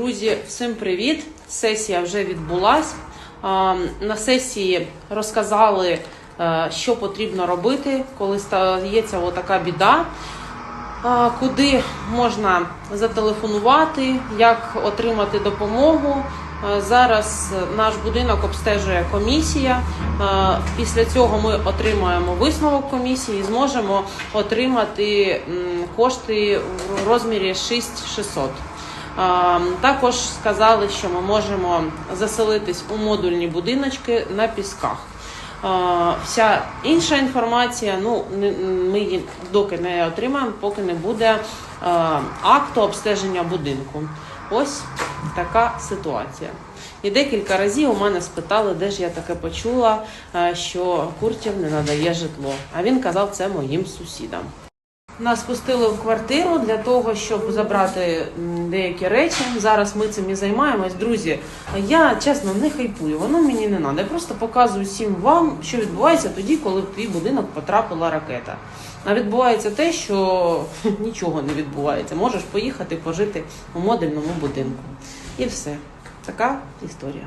Друзі, всім привіт! Сесія вже відбулась. На сесії розказали, е, що потрібно робити, коли стається така біда, куди можна зателефонувати, як отримати допомогу. Е, Зараз наш будинок обстежує комісія. Е, Після цього ми отримаємо висновок комісії і зможемо отримати кошти в розмірі 6600. Також сказали, що ми можемо заселитись у модульні будиночки на пісках. Вся інша інформація, ну ми її доки не отримаємо, поки не буде акту обстеження будинку. Ось така ситуація. І декілька разів у мене спитали, де ж я таке почула, що Куртів не надає житло. А він казав це моїм сусідам. Нас пустили в квартиру для того, щоб забрати деякі речі. Зараз ми цим і займаємось. Друзі, я чесно не хайпую, воно мені не треба. Я просто показую всім вам, що відбувається тоді, коли в твій будинок потрапила ракета. А відбувається те, що нічого не відбувається. Можеш поїхати пожити у модульному будинку. І все. Така історія.